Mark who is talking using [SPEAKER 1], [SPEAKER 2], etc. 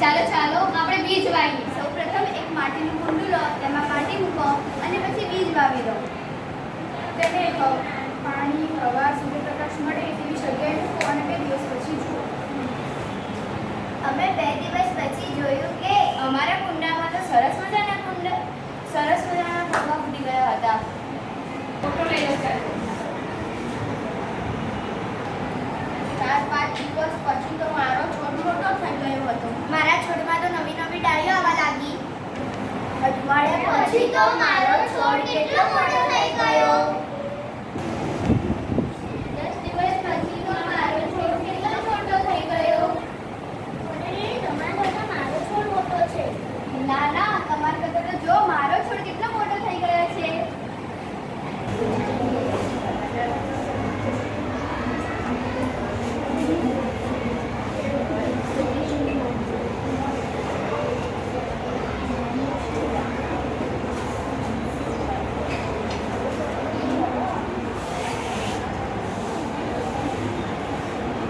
[SPEAKER 1] ચાલો ચાલો, આપણે બીજ વાવીએ. સૌપ્રથમ એક માટીનું કુંડું લો, તેમાં માટી મૂકો અને પછી બીજ વાવી દો
[SPEAKER 2] તેને પાણી, હવા, સૂર્યપ્રકાશ મળે તેવી જગ્યાએ મૂકો અને બે દિવસ પછી જુઓ.
[SPEAKER 1] અમે બે દિવસ પછી જોયું કે અમારા કુંડામાં તો સરસ મજાના કુંડ, સરસ મજાના ફૂલવા ફૂટી ગયા હતા. ચાર, પાંચ દિવસ પછી તો મારો છોડ મોટો થઈ ગયો હતો મારા છોડમાં તો નવી નવી ડાળીઓ આવવા લાગી અઠવાડિયા પછી તો મારો છોડ કેટલો મોટો